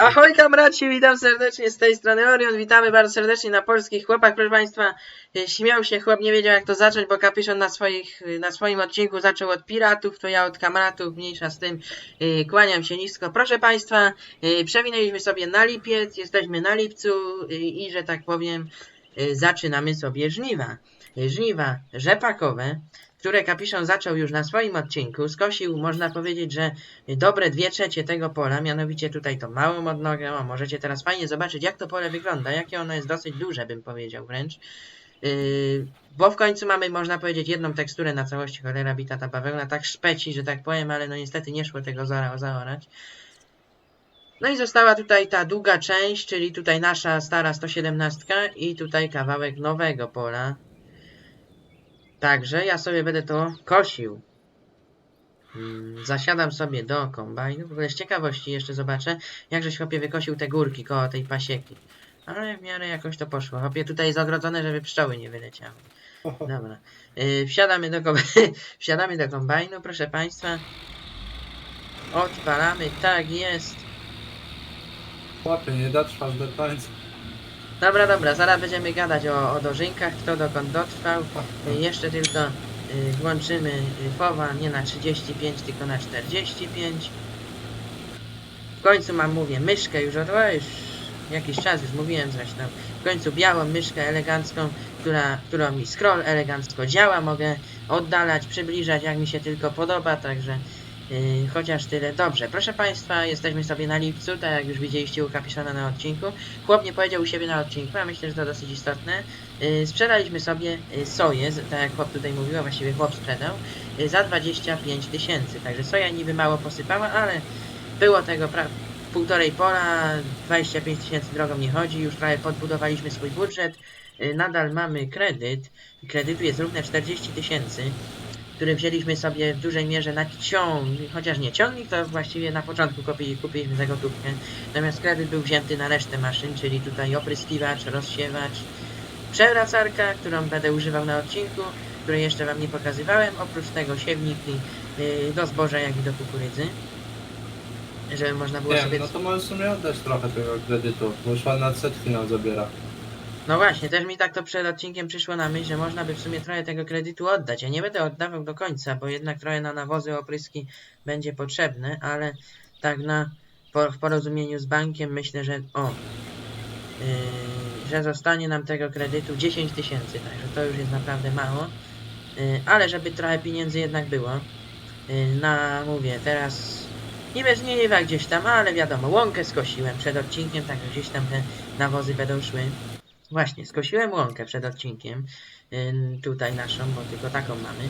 Ahoj kamraci, witam serdecznie z tej strony Orion, witamy bardzo serdecznie na polskich chłopach, proszę Państwa, y, śmiał się chłop, nie wiedział jak to zacząć, bo kapiszon na, swoich, y, na swoim odcinku zaczął od piratów, to ja od kamratów, mniejsza z tym, y, kłaniam się nisko. Proszę Państwa, przewinęliśmy sobie na lipiec, jesteśmy na lipcu i że tak powiem, zaczynamy sobie żniwa. Żniwa rzepakowe, które kapiszon zaczął już na swoim odcinku, skosił, można powiedzieć, że dobre dwie trzecie tego pola, mianowicie tutaj tą małą odnogę, o, możecie teraz fajnie zobaczyć jak to pole wygląda, jakie ono jest dosyć duże bym powiedział wręcz. Yy, bo w końcu mamy, można powiedzieć, jedną teksturę na całości, cholera bita ta bawełna, tak szpeci, że tak powiem, ale no niestety nie szło tego zora zaorać. No i została tutaj ta długa część, czyli tutaj nasza stara 117 i tutaj kawałek nowego pola. Także ja sobie będę to kosił. Mm, Zasiadam sobie do kombajnu. W ogóle z ciekawości jeszcze zobaczę, jakżeś chłopie wykosił te górki koło tej pasieki. Ale w miarę jakoś to poszło. Chłopie tutaj jest ogrodzone, żeby pszczoły nie wyleciały. Dobra. Yy, wsiadamy, do wsiadamy do kombajnu, proszę Państwa. Odpalamy, tak jest. Chłopie, nie dotrwasz do końca. Dobra, dobra, zaraz będziemy gadać o, o dożynkach, kto dokąd dotrwał. Y, Jeszcze tylko y, włączymy y, FOWA nie na 35, tylko na 45. W końcu mam, mówię, myszkę już od o, już jakiś czas, już mówiłem zresztą. W końcu białą myszkę elegancką, która, którą mi scroll elegancko działa. Mogę oddalać, przybliżać jak mi się tylko podoba, także y, chociaż tyle. Dobrze, proszę Państwa, jesteśmy sobie na lipcu, tak jak już widzieliście u na odcinku. Chłop nie powiedział u siebie na odcinku, a myślę, że to dosyć istotne. Y, sprzedaliśmy sobie y, soję, tak jak chłop tutaj mówił, a właściwie chłop sprzedał, za 25 tysięcy. Także soja niby mało posypała, ale było tego pra- półtorej pola, 25 tysięcy drogą nie chodzi, już trochę podbudowaliśmy swój budżet. Nadal mamy kredyt, kredytu jest równe 40 tysięcy, który wzięliśmy sobie w dużej mierze na ciągnik, chociaż nie ciągnik, to właściwie na początku kupili, kupiliśmy za gotówkę. Natomiast kredyt był wzięty na resztę maszyn, czyli tutaj opryskiwacz, rozsiewacz, przewracarka, którą będę używał na odcinku, której jeszcze Wam nie pokazywałem. Oprócz tego siewniki yy, do zboża, jak i do kukurydzy. Żeby można było sobie... no to możesz w sumie oddać trochę tego kredytu, bo już ładna odsetki nam zabiera. No właśnie, też mi tak to przed odcinkiem przyszło na myśl, że można by w sumie trochę tego kredytu oddać. Ja nie będę oddawał do końca, bo jednak trochę na nawozy, opryski będzie potrzebne, ale tak na po, w porozumieniu z bankiem myślę, że o, yy, że zostanie nam tego kredytu 10 tysięcy, także to już jest naprawdę mało. Yy, ale żeby trochę pieniędzy jednak było, yy, na, mówię, teraz niby żniwa gdzieś tam, ale wiadomo, łąkę skosiłem przed odcinkiem, także gdzieś tam te nawozy będą szły. Właśnie, skosiłem łąkę przed odcinkiem, tutaj naszą, bo tylko taką mamy.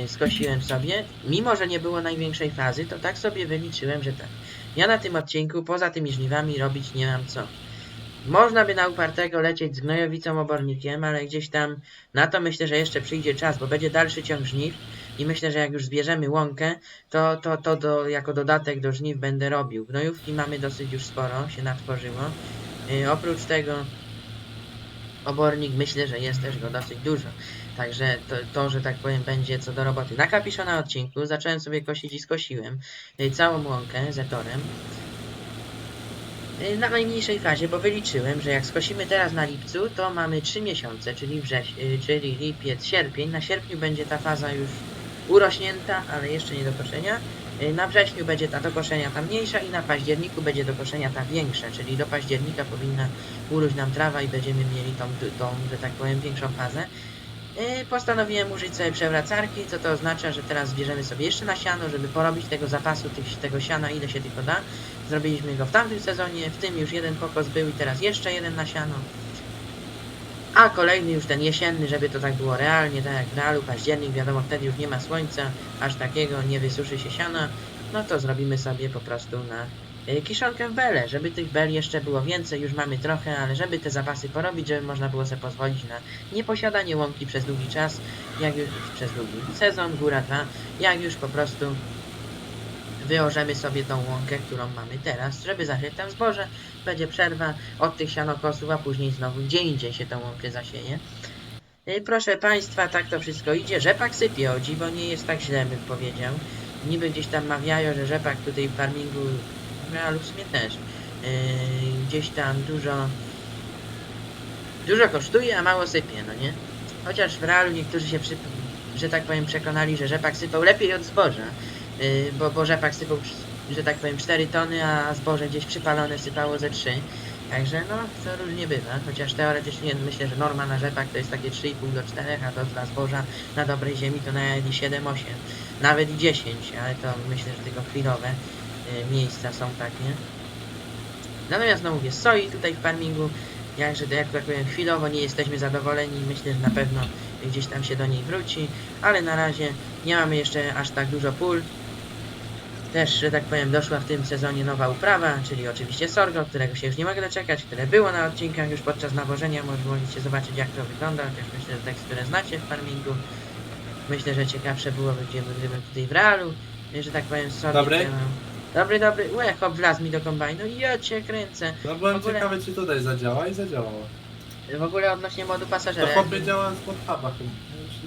Yy, skosiłem sobie, mimo że nie było największej fazy, to tak sobie wyliczyłem, że tak. Ja na tym odcinku, poza tymi żniwami, robić nie mam co. Można by na upartego lecieć z gnojowicą obornikiem, ale gdzieś tam na to myślę, że jeszcze przyjdzie czas, bo będzie dalszy ciąg żniw i myślę, że jak już zbierzemy łąkę, to, to, to do, jako dodatek do żniw będę robił. Gnojówki mamy dosyć już sporo, się natworzyło. Yy, oprócz tego obornik myślę, że jest też go dosyć dużo. Także to, to, że tak powiem, będzie co do roboty. Na odcinku zacząłem sobie kosić i skosiłem y, całą łąkę zetorem. Y, Na najmniejszej fazie, bo wyliczyłem, że jak skosimy teraz na lipcu, to mamy 3 miesiące, czyli, wrześ, y, czyli lipiec, sierpień. Na sierpniu będzie ta faza już urośnięta, ale jeszcze nie do koszenia. Y, Na wrześniu będzie ta do koszenia ta mniejsza i na październiku będzie do koszenia ta większa, czyli do października powinna urósł nam trawa i będziemy mieli tą, tą, że tak powiem, większą fazę. Yy, postanowiłem użyć sobie przewracarki, co to oznacza, że teraz zbierzemy sobie jeszcze nasiano, żeby porobić tego zapasu tych, tego siana, ile się tylko da. Zrobiliśmy go w tamtym sezonie, w tym już jeden pokos był i teraz jeszcze jeden nasiano. A kolejny już ten jesienny, żeby to tak było realnie, tak jak w realu, październik, wiadomo, wtedy już nie ma słońca, aż takiego, nie wysuszy się siana, no to zrobimy sobie po prostu na y, kiszonkę w bele, żeby tych bel jeszcze było więcej, już mamy trochę, ale żeby te zapasy porobić, żeby można było sobie pozwolić na nieposiadanie łąki przez długi czas, jak już przez długi sezon, góra dwa, jak już po prostu wyorzemy sobie tą łąkę, którą mamy teraz, żeby zasieć tam zboże, będzie przerwa od tych sianokosów, a później znowu gdzie indziej się tą łąkę zasieje. Y, Proszę Państwa, tak to wszystko idzie. Rzepak sypie odzi, bo nie jest tak źle, bym powiedział. Niby gdzieś tam mawiają, że rzepak tutaj w farmingu w realu w sumie też. Yy, gdzieś tam dużo dużo kosztuje, a mało sypie, no nie? Chociaż w realu niektórzy się, przy, że tak powiem, przekonali, że rzepak sypał lepiej od zboża, yy, bo, bo rzepak sypał, że tak powiem, 4 tony, a zboże gdzieś przypalone sypało ze 3. Także no, to różnie bywa, chociaż teoretycznie myślę, że norma na rzepak to jest takie 3,5 do 4, a to dla zboża na dobrej ziemi to nawet i 7-8, nawet i 10, ale to myślę, że tylko chwilowe y, miejsca są takie. Natomiast no mówię, soi tutaj w farmingu, jakże jak tak powiem chwilowo nie jesteśmy zadowoleni, myślę, że na pewno gdzieś tam się do niej wróci, ale na razie nie mamy jeszcze aż tak dużo pól. Też, że tak powiem, doszła w tym sezonie nowa uprawa, czyli oczywiście sorgo, którego się już nie mogę doczekać, które było na odcinkach już podczas nawożenia, mogliście zobaczyć jak to wygląda, chociaż myślę, że tekst, które znacie w farmingu. Myślę, że ciekawsze byłoby, gdyby, gdybym tutaj w realu, że tak powiem, sorgo Dobry? Dobry, dobry, łe, hop, wlazł mi do kombajnu i ja cię kręcę. No byłem ogóle- ciekawy, czy tutaj zadziała i zadziałało. W ogóle odnośnie modu To pasażera. chłopie działa z podhuba chyba.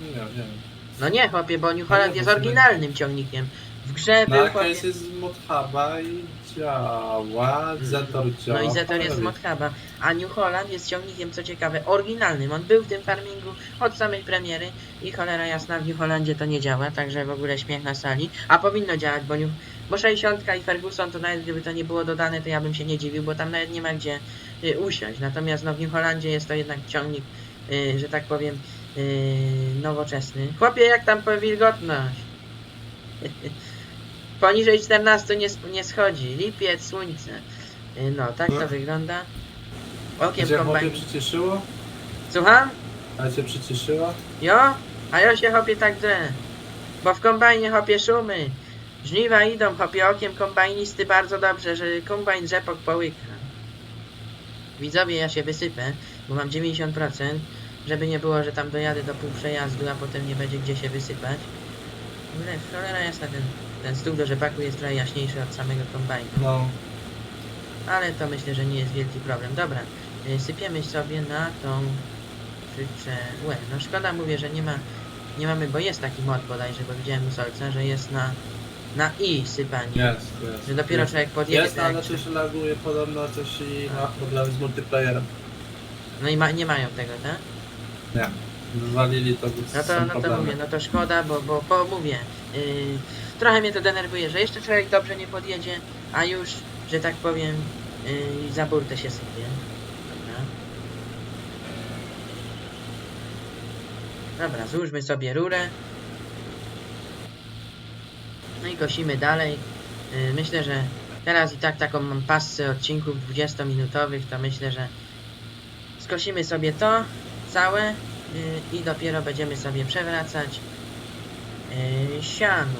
Nie wiem, nie wiem. No nie, chłopie, bo New Holland nie, jest oryginalnym ciągnikiem. W grze No był ale chłopie... jest z modhuba i działa, Zetor działa. No i Zetor jest z Modhuba, a New Holland jest ciągnikiem, co ciekawe, oryginalnym. On był w tym farmingu od samej premiery i cholera jasna w New Hollandzie to nie działa, także w ogóle śmiech na sali. A powinno działać, bo, New... bo 60 i Ferguson to nawet gdyby to nie było dodane, to ja bym się nie dziwił, bo tam nawet nie ma gdzie y, usiąść. Natomiast no, w New Hollandzie jest to jednak ciągnik, y, że tak powiem, y, nowoczesny. Chłopie, jak tam po wilgotność? Poniżej 14 nie, sp- nie schodzi. Lipiec, słońce. Y, No, tak to No. wygląda. Cię Okiem chłopie kombajn. przycieszyło? Słucham? A cię przycieszyło? Jo? A ja się hopie tak drę. Bo w kombajnie hopie szumy. Żniwa idą, hopie okiem kombajnisty bardzo dobrze, że kombajn rzepok połyka. Widzowie, ja się wysypę, bo mam 90%, żeby nie było, że tam dojadę do pół przejazdu, a potem nie będzie gdzie się wysypać. W ogóle cholera jasna, ten, ten stół do rzepaku jest trochę jaśniejszy od samego kombajnu. No. Ale to myślę, że nie jest wielki problem. Dobra, y, sypiemy sobie na tą przyczełę. No szkoda, mówię, że nie ma, nie mamy, bo jest taki mod bodajże, bo widziałem u Solca, że jest na, na i sypanie. Jest, jest. Że dopiero jest. człowiek podjedzie, Jest, to ale jak- coś laguje podobno coś i ma problemy z multiplayerem. No i ma, nie mają tego, tak? Nie. Wywalili to, No to, no to mówię, no to szkoda, bo, bo, bo mówię, trochę mnie to denerwuje, że jeszcze człowiek dobrze nie podjedzie, a już, że tak powiem, yy, za burtę się sypie. Dobra. Dobra, złóżmy sobie rurę. No i kosimy dalej. Yy, myślę, że teraz i tak taką mam odcinków 20-minutowych, to myślę, że skosimy sobie to całe yy, i dopiero będziemy sobie przewracać yy, siano.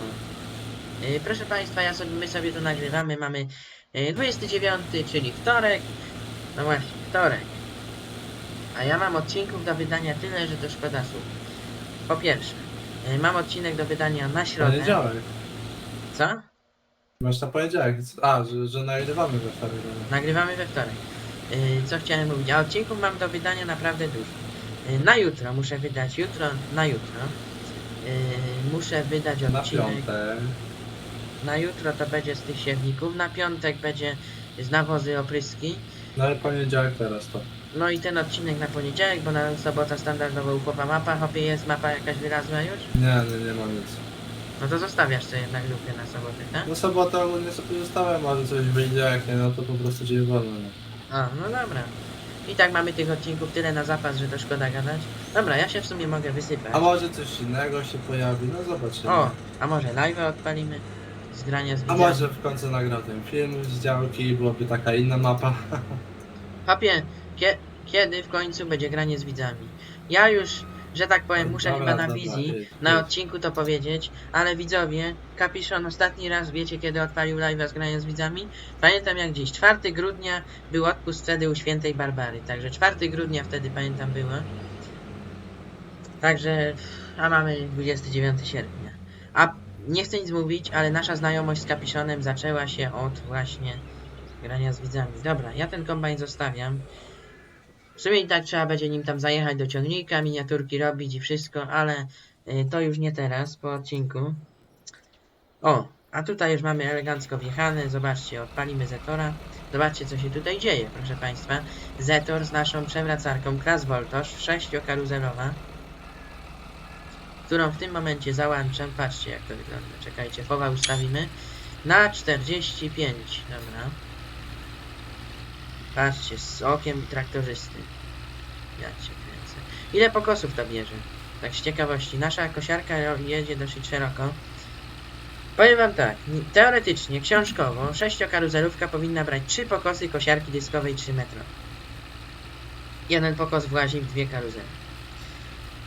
Yy, proszę Państwa, ja sobie, my sobie to nagrywamy, mamy yy, 29, czyli wtorek. No właśnie, wtorek. A ja mam odcinków do wydania tyle, że to szkoda słów. Po pierwsze, yy, mam odcinek do wydania na środę. Poniedziałek. Co? Masz na poniedziałek. A, że, że nagrywamy we wtorek. Nagrywamy we wtorek. Yy, co chciałem mówić? A odcinków mam do wydania naprawdę dużo. Yy, na jutro muszę wydać, jutro, na jutro. Yy, muszę wydać Na odcinek. piątek. Na jutro to będzie z tych siewników, na piątek będzie z nawozy opryski. No ale poniedziałek teraz to. No i ten odcinek na poniedziałek, bo na sobota standardowo uchowa mapa. Hopie jest mapa jakaś wylazła już? Nie, nie, nie ma nic. No to zostawiasz sobie jednak lukę na sobotę, tak? No sobotę ogólnie sobie zostałem, może coś wyjdzie, jak nie, no to po prostu dzień wolny. A, no dobra. I tak mamy tych odcinków tyle na zapas, że to szkoda gadać. Dobra, ja się w sumie mogę wysypać. A może coś innego się pojawi, no zobaczymy. O, a może live odpalimy? Zgrania z A widzami. może w końcu nagrał ten film z działki i byłoby taka inna mapa. Papie, kie, kiedy w końcu będzie granie z widzami? Ja już, że tak powiem, muszę Dobra, chyba na dobra, wizji, na odcinku to powiedzieć, ale widzowie, Kapiszon ostatni raz wiecie kiedy odpalił live'a z grania z widzami? Pamiętam jak dziś, 4 grudnia był odpust wtedy u Świętej Barbary, także 4 grudnia wtedy pamiętam było. Także, a mamy 29 sierpnia. A nie chcę nic mówić, ale nasza znajomość z Kapiszonem zaczęła się od właśnie grania z widzami. Dobra, ja ten kombajn zostawiam. W sumie i tak trzeba będzie nim tam zajechać do ciągnika, miniaturki robić i wszystko, ale y, to już nie teraz, po odcinku. O, A tutaj już mamy elegancko wjechane. Zobaczcie, odpalimy Zetora. Zobaczcie, co się tutaj dzieje, proszę Państwa. Zetor z naszą przewracarką Kras sześciokaruzelowa, którą w tym momencie załączam. Patrzcie, jak to wygląda. Czekajcie, fowa ustawimy na 45. Dobra. Patrzcie, z okiem traktorzysty. Ja cię kręcę. Ile pokosów to bierze? Tak z ciekawości. Nasza kosiarka jedzie dosyć szeroko. Powiem wam tak, ni- teoretycznie, książkowo, sześciokaruzelówka powinna brać trzy pokosy kosiarki dyskowej 3 metro. Jeden pokos włazi w dwie karuzele.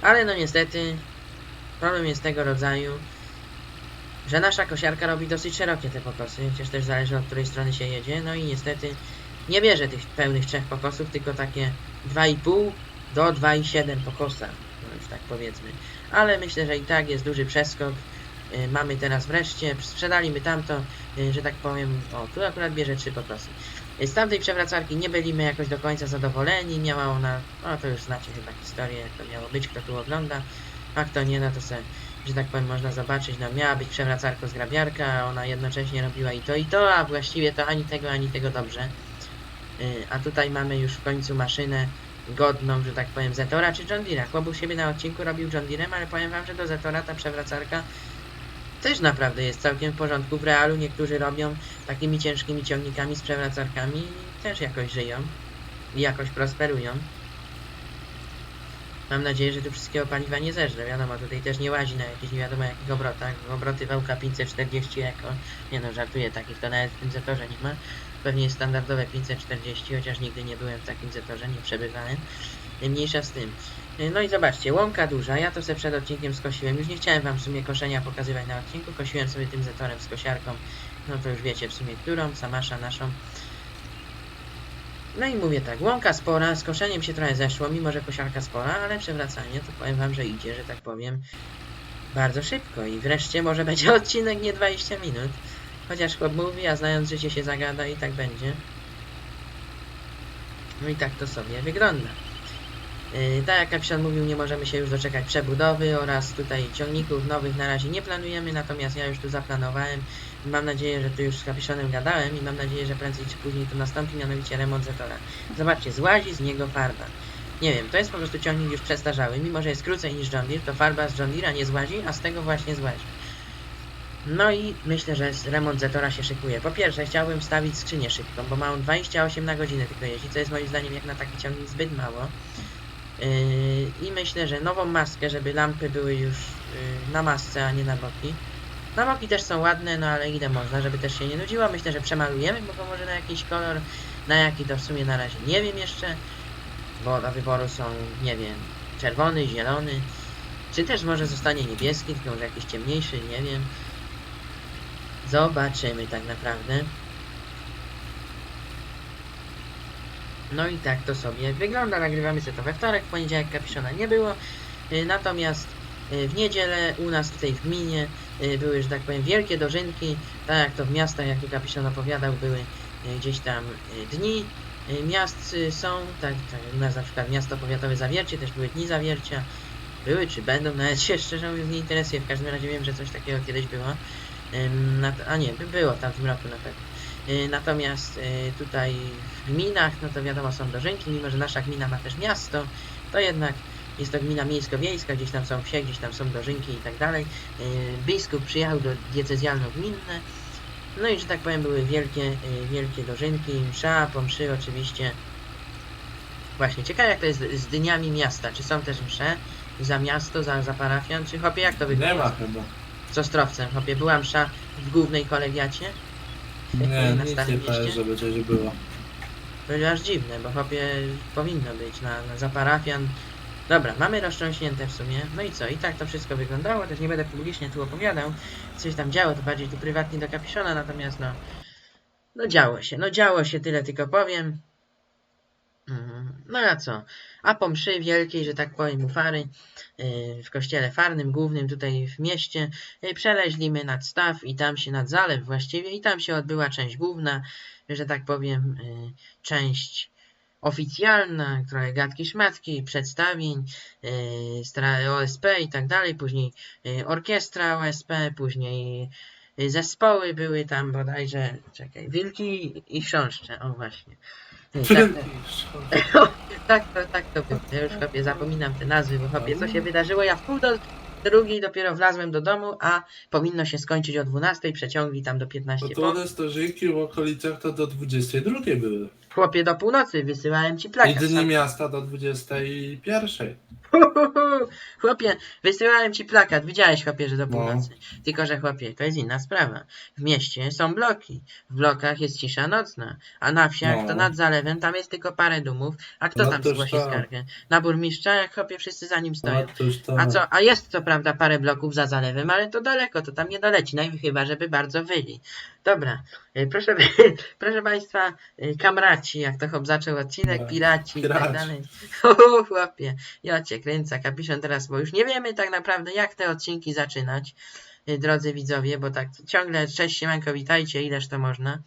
Ale no niestety, problem jest tego rodzaju, że nasza kosiarka robi dosyć szerokie te pokosy, chociaż też zależy od której strony się jedzie, no i niestety nie bierze tych pełnych trzech pokosów, tylko takie 2,5 do 2,7 pokosa, no już tak powiedzmy. Ale myślę, że i tak jest duży przeskok. Y, Mamy teraz wreszcie, sprzedaliśmy tamto, y, że tak powiem, o, tu akurat bierze trzy pokosy. Y, Z tamtej przewracarki nie byliśmy jakoś do końca zadowoleni, miała ona, no to już znacie chyba historię, jak to miało być, kto tu ogląda, a kto nie, no to se, że tak powiem, można zobaczyć, no miała być przewracarką z grabiarka, a ona jednocześnie robiła i to, i to, a właściwie to ani tego, ani tego dobrze. Y, A tutaj mamy już w końcu maszynę godną, że tak powiem, Zetora czy John Deere'a. Chłop siebie na odcinku robił John Deere'em, ale powiem wam, że do Zetora ta przewracarka też naprawdę jest całkiem w porządku. W realu niektórzy robią takimi ciężkimi ciągnikami z przewracarkami i też jakoś żyją i jakoś prosperują. Mam nadzieję, że tu wszystkiego paliwa nie zeżre. Wiadomo, tutaj też nie łazi na jakichś nie wiadomo jakich obrotach. Obroty wałka 540 jako. Nie no, żartuję, takich to nawet w tym Zetorze nie ma. Pewnie standardowe 540, chociaż nigdy nie byłem w takim Zetorze, nie przebywałem. Mniejsza z tym. No i zobaczcie, łąka duża, ja to sobie przed odcinkiem skosiłem. Już nie chciałem wam w sumie koszenia pokazywać na odcinku, kosiłem sobie tym Zetorem z kosiarką. No to już wiecie w sumie którą, Samasza naszą. No i mówię tak, łąka spora, z koszeniem się trochę zeszło, mimo że kosiarka spora, ale przewracanie to powiem wam, że idzie, że tak powiem, bardzo szybko i wreszcie może będzie odcinek nie 20 minut. Chociaż chłop mówi, a znając życie się zagada i tak będzie. No i tak to sobie wygląda. Yy, tak jak Kapitan mówił, nie możemy się już doczekać przebudowy oraz tutaj ciągników nowych na razie nie planujemy, natomiast ja już tu zaplanowałem. Mam nadzieję, że tu już z Kapiszonem gadałem i mam nadzieję, że prędzej czy później to nastąpi, mianowicie remont Zetora. Zobaczcie, złazi z niego farba. Nie wiem, to jest po prostu ciągnik już przestarzały, mimo że jest krócej niż John Deere, to farba z John Deere'a nie złazi, a z tego właśnie złazi. No i myślę, że remont Zetora się szykuje. Po pierwsze, chciałbym wstawić skrzynię szybką, bo ma on 28 na godzinę tylko jeździ, co jest moim zdaniem jak na taki ciągnik zbyt mało. Yy, I myślę, że nową maskę, żeby lampy były już yy, na masce, a nie na boki. Na boki też są ładne, no ale ile można, żeby też się nie nudziło. Myślę, że przemalujemy, bo może na jakiś kolor, na jaki to w sumie na razie nie wiem jeszcze, bo do wyboru są, nie wiem, czerwony, zielony, czy też może zostanie niebieski, tylko może jakiś ciemniejszy, nie wiem. Zobaczymy tak naprawdę. No i tak to sobie wygląda. Nagrywamy sobie to we wtorek, w poniedziałek kapiszona nie było. Y, Natomiast y, w niedzielę u nas tutaj w gminie y, były, że tak powiem, wielkie dożynki. Tak jak to w miastach, jak tu kapiszon opowiadał, były gdzieś tam dni miast są. Tak, tak u nas na przykład miasto powiatowe Zawiercie, też były dni Zawiercia. Były czy będą, nawet się szczerze mówiąc nie interesuje. W każdym razie wiem, że coś takiego kiedyś było. A nie, by było w tamtym roku na pewno. Y, Natomiast y, tutaj w gminach, no to wiadomo są dożynki, mimo że nasza gmina ma też miasto, to jednak jest to gmina miejsko-wiejska, gdzieś tam są wsie, gdzieś tam są dożynki i tak dalej. Y, Biskup przyjechał do diecezjalno-gminne, no i że tak powiem były wielkie, wielkie dożynki, msza, pomszy oczywiście. Właśnie, ciekawe jak to jest z dniami miasta, czy są też msze za miasto, za, za parafian, czy chopie jak to Nie wygląda? ma chyba. Z Ostrowcem, chopie, była msza w głównej kolegiacie? Nie, na nic Starym nie powiem, Mieście? żeby coś było. To jest aż dziwne, bo chopie powinno być na, na za parafian. Dobra, mamy roztrząśnięte w sumie. No i co? I tak to wszystko wyglądało. Też nie będę publicznie tu opowiadał. Coś tam działo, to bardziej tu prywatnie do kapiszona, natomiast no... No działo się, no działo się, tyle tylko powiem. Mhm. No a co? A po mszy wielkiej, że tak powiem, u Fary, yy, w kościele farnym, głównym tutaj w mieście, yy, przeleźlimy nad staw i tam się nad zalew właściwie i tam się odbyła część główna, że tak powiem, yy, część oficjalna, trochę gadki szmatki, przedstawień, yy, OSP i tak dalej, później yy, orkiestra OSP, później y, zespoły były tam bodajże, czekaj, wilki i chrząszcze, o właśnie. Y, Tak, tak, to, tak to było. Ja już chłopie zapominam te nazwy, bo chłopie, co się wydarzyło? Ja w pół do drugiej dopiero wlazłem do domu, a powinno się skończyć o 12, przeciągli tam do 15 No po. to one stożynki w okolicach to do 22 były. Chłopie, do północy wysyłałem ci plakat. dni miasta do 21. Chłopie, wysyłałem ci plakat, widziałeś chłopie, że do No. północy. Tylko, że chłopie, to jest inna sprawa. W mieście są bloki, w blokach jest cisza nocna, a na wsiach No. to nad zalewem tam jest tylko parę dumów. A kto No tam zgłosi tak. skargę? Na burmistrza, jak chłopie wszyscy za nim stoją. A co, a jest co prawda parę bloków za zalewem, ale to daleko, to tam nie doleci, no chyba, żeby bardzo wyli. Dobra, y, proszę, proszę Państwa, y, kamraci, jak to chłop zaczął odcinek, No, piraci i tak piraci. dalej. O, chłopie, ja cię kręcę, kapiszon teraz, bo już nie wiemy tak naprawdę, jak te odcinki zaczynać, y, drodzy widzowie, bo tak ciągle, cześć, siemanko, witajcie, ileż to można.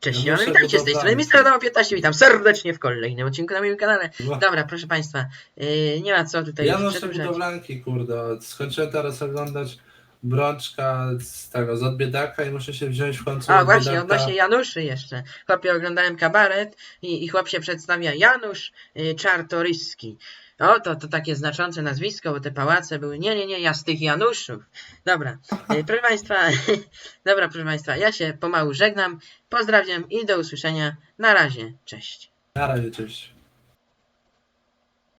Cześć, No witajcie, z tej strony budowlany. Mister 15, witam serdecznie w kolejnym odcinku na moim kanale. No. Dobra, proszę Państwa, yy, nie ma co tutaj Ja noszę budowlanki, kurde. Skończyłem teraz oglądać Brączka z tego, z odbiedaka i muszę się wziąć w końcu A od właśnie, biedaka. odnośnie Januszy jeszcze. Chłopie, oglądałem kabaret i, i chłop się przedstawia Janusz y, Czartoryski. O, to, to takie znaczące nazwisko, bo te pałace były. Nie, nie, nie, ja z tych Januszów. Dobra, y, proszę Państwa, dobra, proszę Państwa, ja się pomału żegnam. Pozdrawiam i do usłyszenia. Na razie, cześć. Na razie, cześć.